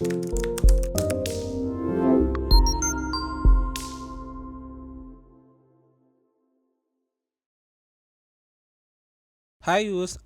Hi use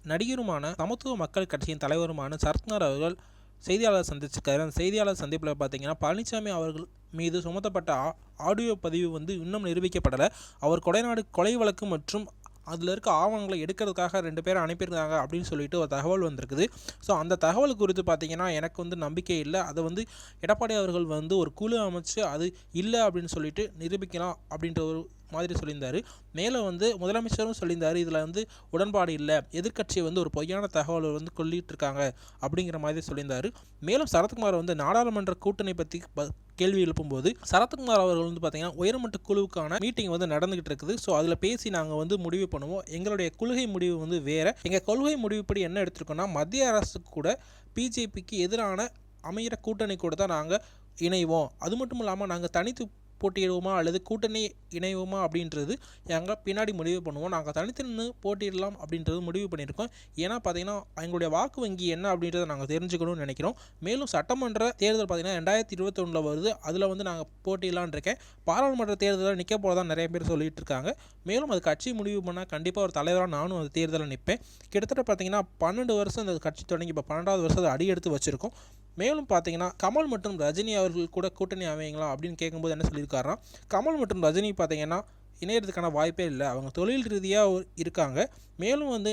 நடிகருமான சமத்துவ மக்கள் கட்சியின் தலைவருமான சரத்குமார் அவர்கள் செய்தியாளர் சந்திச்சிருக்காரு. அந்த செய்தியாளர் சந்திப்பில் பார்த்தீங்கன்னா பழனிசாமி அவர்கள் மீது சுமத்தப்பட்ட ஆ- ஆடியோ பதிவு வந்து இன்னும் நிரூபிக்கப்படலை. அவர் கொடைநாடு கொலை வழக்கு மற்றும் அதில் இருக்க ஆவணங்களை எடுக்கிறதுக்காக ரெண்டு பேரும் அனுப்பியிருக்காங்க அப்படின்னு சொல்லிட்டு ஒரு தகவல் வந்திருக்குது. ஸோ அந்த தகவல் குறித்து பார்த்தீங்கன்னா எனக்கு வந்து நம்பிக்கை இல்லை. அதை வந்து எடப்பாடி அவர்கள் வந்து ஒரு குழு அமைச்சு அது இல்லை அப்படின்னு சொல்லிட்டு நிரூபிக்கலாம் அப்படின்ற ஒரு மாதிரி சொல்லியிருந்தார். மேலே வந்து முதலமைச்சரும் சொல்லியிருந்தார் இதில் வந்து உடன்பாடு இல்லை. எதிர்க்கட்சி வந்து ஒரு பொய்யான தகவலை வந்து கொல்லிட்டு இருக்காங்க அப்படிங்கிற மாதிரி சொல்லியிருந்தார். மேலும் சரத்குமார் வந்து நாடாளுமன்ற கூட்டணி பற்றி ப- கேள்வி எழுப்பும்போது சரத்குமார் அவர்கள் வந்து பார்த்தீங்கன்னா உயர்மட்ட குழுவுக்கான மீட்டிங் வந்து நடந்துகிட்டு இருக்குது. ஸோ அதில் பேசி நாங்கள் வந்து முடிவு பண்ணுவோம். எங்களுடைய கொள்கை முடிவு வந்து வேறு. எங்கள் கொள்கை முடிவுப்படி என்ன எடுத்திருக்கோம்னா மத்திய அரசு கூட பிஜேபிக்கு எதிரான அமைகிற கூட்டணி கூட தான் நாங்கள் இணைவோம். அது மட்டும் இல்லாமல் நாங்கள் தனித்து போட்டியிடுவோமா அல்லது கூட்டணி இணைவோமா அப்படின்றது எங்கள் பின்னாடி முடிவு பண்ணுவோம். நாங்கள் தனித்து நின்று போட்டியிடலாம் அப்படின்றது முடிவு பண்ணியிருக்கோம். ஏன்னா பார்த்தீங்கன்னா எங்களுடைய வாக்கு வங்கி என்ன அப்படின்றத நாங்கள் தெரிஞ்சுக்கணும்னு நினைக்கிறோம். மேலும் சட்டமன்ற தேர்தல் பார்த்தீங்கன்னா ரெண்டாயிரத்தி இருபத்தொன்னில் வருது. அதில் வந்து நாங்கள் போட்டியிடலான்னு இருக்கேன். பாராளுமன்ற தேர்தலில் நிற்க போகிறதா நிறைய பேர் சொல்லிட்டு இருக்காங்க. மேலும் அது கட்சி முடிவு பண்ணால் கண்டிப்பாக ஒரு தலைவராக நானும் அந்த தேர்தலில் நிற்பேன் கிட்டத்தட்ட பார்த்தீங்கன்னா பன்னெண்டு வருஷம் அந்த கட்சி தொடங்கி இப்போ பன்னெண்டாவது வருஷத்தை அடி எடுத்து வச்சுருக்கோம். மேலும் பார்த்தீங்கன்னா கமல் மற்றும் ரஜினி அவர்கள் கூட கூட்டணி அமைங்களா அப்படின்னு கேட்கும்போது என்ன சொல்லியிருக்காருன்னா கமல் மற்றும் ரஜினி பார்த்தீங்கன்னா இணையறதுக்கான வாய்ப்பே இல்லை. அவங்க தொழில் ரீதியாக இருக்காங்க. மேலும் வந்து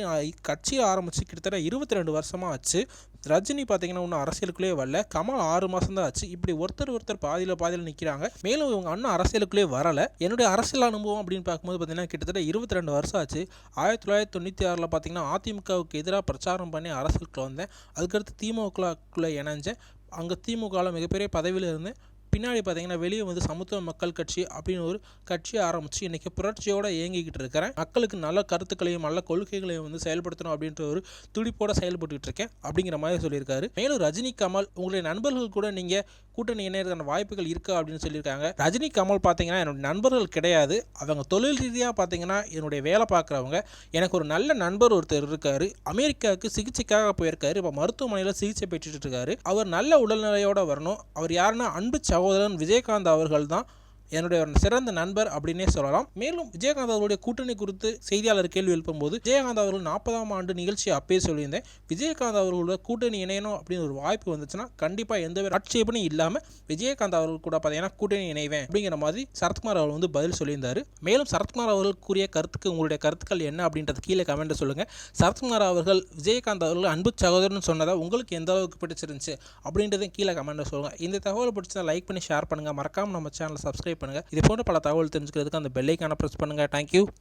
கட்சியை ஆரம்பித்து கிட்டத்தட்ட இருபத்தி ரெண்டு வருஷமாக ஆச்சு. ரஜினி பார்த்தீங்கன்னா இன்னும் அரசியலுக்குள்ளே வரல. கமல் ஆறு மாதம் தான் ஆச்சு. இப்படி ஒருத்தர் ஒருத்தர் பாதியில் பாதியில் நிற்கிறாங்க மேலும் இவங்க அண்ணன் அரசியலுக்குள்ளே வரலை. என்னுடைய அரசியல் அனுபவம் அப்படின்னு பார்க்கும்போது பார்த்தீங்கன்னா கிட்டத்தட்ட இருபத்தி ரெண்டு வருஷம் ஆச்சு. ஆயிரத்தி தொள்ளாயிரத்தி தொண்ணூற்றி ஆறில் பார்த்தீங்கன்னா அதிமுகவுக்கு எதிராக பிரச்சாரம் பண்ணி அரசியலுக்குள்ள வந்தேன். அதுக்கடுத்து திமுகக்குள்ளே இணைஞ்சேன். அங்கே திமுகவில் மிகப்பெரிய பதவியில் இருந்தேன். பின்னாடி பார்த்தீங்கன்னா வெளியே வந்து சமத்துவ மக்கள் கட்சி அப்படின்னு ஒரு கட்சியை ஆரம்பித்து இன்றைக்கி புரட்சியோடு இயங்கிக்கிட்டு இருக்கிறேன். மக்களுக்கு நல்ல கருத்துக்களையும் நல்ல கொள்கைகளையும் வந்து செயல்படுத்தணும் அப்படின்ற ஒரு துடிப்போட செயல்பட்டுக்கிட்டு இருக்கேன் அப்படிங்கிற மாதிரி சொல்லியிருக்காரு. மேலும் ரஜினி கமல் உங்களுடைய நண்பர்கள் கூட நீங்கள் கூட்டணி இணையறதுக்கான வாய்ப்புகள் இருக்கா அப்படின்னு சொல்லியிருக்காங்க. ரஜினி கமல் பார்த்தீங்கன்னா என்னுடைய நண்பர்கள் கிடையாது. அவங்க தொழில் ரீதியாக பார்த்தீங்கன்னா என்னுடைய வேலை பார்க்குறவங்க. எனக்கு ஒரு நல்ல நண்பர் ஒருத்தர் இருக்காரு. அமெரிக்காவுக்கு சிகிச்சைக்காக போயிருக்காரு. இப்போ மருத்துவமனையில் சிகிச்சை பெற்றுட்டு இருக்காரு. அவர் நல்ல உடல்நிலையோடு வரணும். அவர் யாருன்னா அன்பு சகோதரன் விஜயகாந்த் அவர்கள் தான் என்னுடைய ஒரு சிறந்த நண்பர் அப்படின்னே சொல்லலாம். மேலும் விஜயகாந்த் அவர்களுடைய கூட்டணி குறித்து செய்தியாளர் கேள்வி எழுப்பும்போது விஜயகாந்த் அவர்கள் நாற்பதாம் ஆண்டு நிகழ்ச்சி அப்பயே சொல்லியிருந்தேன். விஜயகாந்த் அவர்களோட கூட்டணி இணையணும் அப்படின்னு ஒரு வாய்ப்பு வந்துச்சுன்னா கண்டிப்பாக எந்த ஒரு ஆட்சேபனையும் இல்லாமல் விஜயகாந்த் அவர்கள் கூட பார்த்தீங்கன்னா கூட்டணி இணைவேன் அப்படிங்கிற மாதிரி சரத்குமார் அவர்கள் வந்து பதில் சொல்லியிருந்தார். மேலும் சரத்குமார் அவர்கள் கூறிய கருத்துக்கு உங்களுடைய கருத்துக்கள் என்ன அப்படின்றது கீழே கமெண்ட்டை சொல்லுங்கள் சரத்குமார் அவர்கள் விஜயகாந்த் அவர்கள் அன்பு சகோதரன் சொன்னதை உங்களுக்கு எந்த அளவுக்கு பிடிச்சிருந்துச்சு அப்படின்றதையும் கீழே கமெண்ட்டில் சொல்லுங்கள் இந்த தகவல் பிடிச்சதை லைக் பண்ணி ஷேர் பண்ணுங்கள் மறக்காமல் நம்ம சேனலை சப்ஸ்கிரைப் பண்ணுங்கள் இது போன்ற பல தகவல் தெரிஞ்சுக்கிறதுக்கு அந்த பெல்லைக்கான ப்ரெஸ் பண்ணுங்கள் தேங்க்யூ